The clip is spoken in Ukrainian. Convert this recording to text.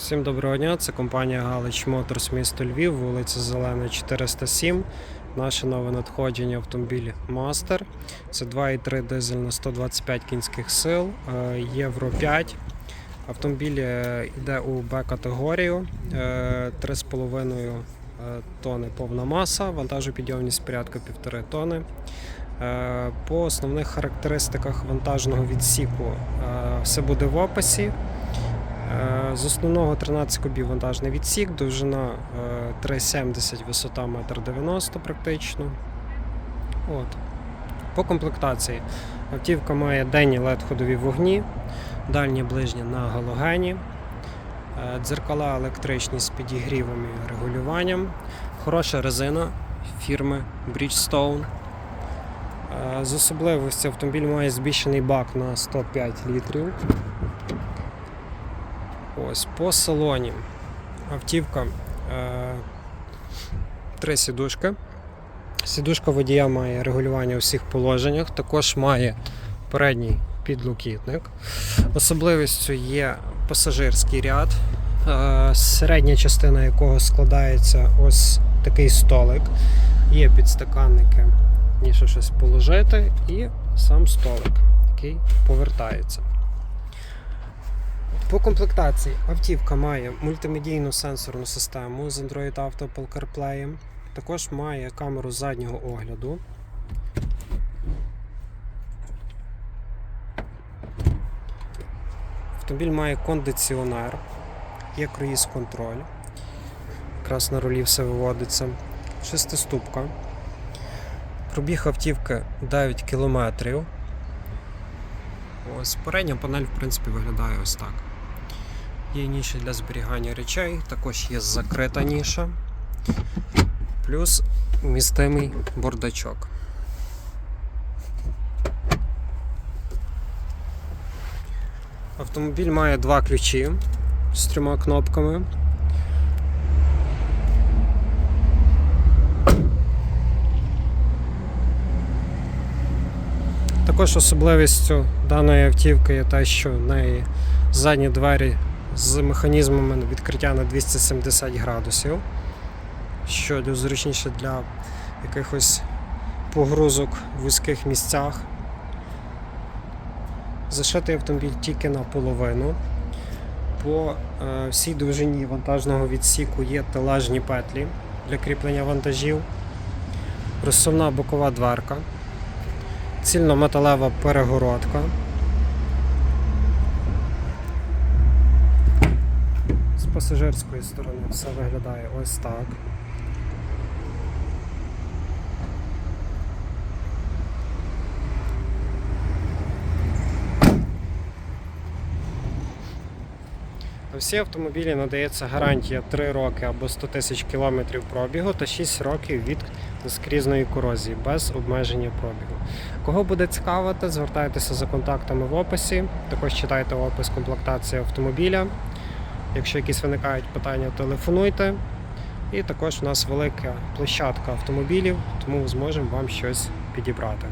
Всім доброго дня, це компанія Галич Моторс місто Львів, вулиця Зелена 407. Наше нове надходження автомобіль Master. Це 2,3 дизель на 125 кінських сил, е, Євро 5. Автомобіль е, йде у Б-категорію, е, 3,5 е, тонни повна маса, вантажопідйомність порядка 1,5 тонни. Е, По основних характеристиках вантажного відсіку все буде в описі. Е, З основного 13 кубів вантажний відсік, довжина е, 3,70, висота 1,90 м практично. От. По комплектації автівка має денні led ходові вогні, дальні ближні на галогені, е, дзеркала електричні з підігрівом і регулюванням, хороша резина фірми Bridgestone. Е, З особливості автомобіль має збільшений бак на 105 літрів. Ось по салоні. Автівка е, три сідушки. Сідушка водія має регулювання у всіх положеннях, також має передній підлокітник. Особливістю є пасажирський ряд, е, середня частина якого складається ось такий столик. Є підстаканники, ніж щось положити, і сам столик, який повертається. По комплектації автівка має мультимедійну сенсорну систему з Android Auto Apple CarPlay. Також має камеру заднього огляду. Автомобіль має кондиціонер, є круїз контроль. Якраз на рулі все виводиться. Шестиступка. Пробіг автівки 9 кілометрів. Ось передня панель, в принципі, виглядає ось так. Є ніша для зберігання речей, також є закрита ніша, плюс містимий бордачок. Автомобіль має два ключі з трьома кнопками. Також особливістю даної автівки є те, що в неї задні двері з механізмами відкриття на 270 градусів, що зручніше для якихось погрузок в вузьких місцях. Зашитий автомобіль тільки наполовину. По е, всій довжині вантажного відсіку є телажні петлі для кріплення вантажів, розсувна бокова дверка цільнометалева перегородка. Пасажирської сторони все виглядає ось так. На всі автомобілі надається гарантія 3 роки або 100 тисяч кілометрів пробігу та 6 років від наскрізної корозії без обмеження пробігу. Кого буде цікавити, звертайтеся за контактами в описі. Також читайте опис комплектації автомобіля. Якщо якісь виникають питання, телефонуйте. І також у нас велика площадка автомобілів, тому зможемо вам щось підібрати.